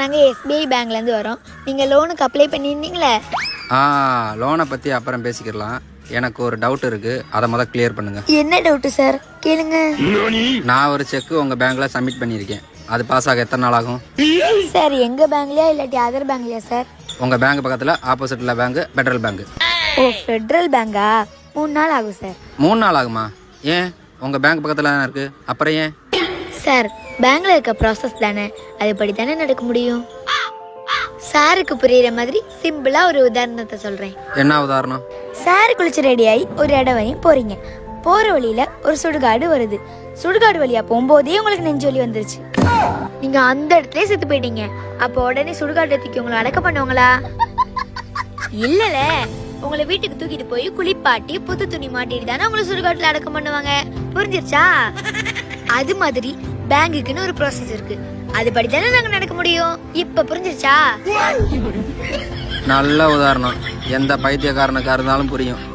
நாங்கள் எஸ்பிஐ பேங்க்லேருந்து வரோம். நீங்கள் லோனுக்கு அப்ளை பண்ணியிருந்தீங்களே? ஆ லோனை பற்றி அப்புறம் பேசிக்கிடலாம். எனக்கு ஒரு டவுட் இருக்குது அதை முதல் கிளியர் பண்ணுங்கள் என்ன டவுட்டு சார் கேளுங்க. நான் ஒரு செக்கு உங்கள் பேங்க்கில் சப்மிட் பண்ணியிருக்கேன். அது பாஸ் ஆக எத்தனை நாள் ஆகும்? சார் எங்கள் பேங்க்லையா இல்லாட்டி அதர் பேங்க்லையா சார் உங்கள் பேங்க் பக்கத்தில் ஆப்போசிட்டில் bank petrol bank oh federal பேங்கா மூணு நாள் ஆகும் சார் மூணு நாள் ஆகுமா? ஏன்? உங்கள் பேங்க் பக்கத்தில் தானே இருக்குது அப்புறம் ஏன்? சார் பேங்க்ல இருக்க ப்ராசஸ் தானே? அதுபடி தானே நடக்க முடியும்? சாருக்கு புரியுற மாதிரி சிம்பிளா ஒரு உதாரணத்தை சொல்றேன். என்ன உதாரணம்? சார் குளிச்சு ரெடி ஆகி ஒரு இடம் வரையும் போறீங்க. போற வழியில ஒரு சுடுகாடு வருது. சுடுகாடு வழியா போகும்போதே உங்களுக்கு நெஞ்சு வலி வந்துருச்சு. நீங்க அந்த இடத்துல செத்து போயிட்டீங்க. அப்போ உடனே சுடுகாடு தூக்கி உங்களை அடக்க பண்ணுவாங்களா? இல்லல. உங்களை வீட்டுக்கு தூக்கிட்டு போய் குளிப்பாட்டி புது துணி மாட்டிட்டு தானே உங்களை சுடுகாட்டுல அடக்கம் பண்ணுவாங்க. புரிஞ்சிருச்சா? அது மாதிரி பேங்குக்குன்னு ஒரு ப்ராசஸ் இருக்கு. அதுபடி தானே நாங்க நடக்க முடியும்? இப்ப புரிஞ்சிருச்சா? நல்ல உதாரணம். எந்த பைத்தியக்காரனுக்கா இருந்தாலும் புரியும்.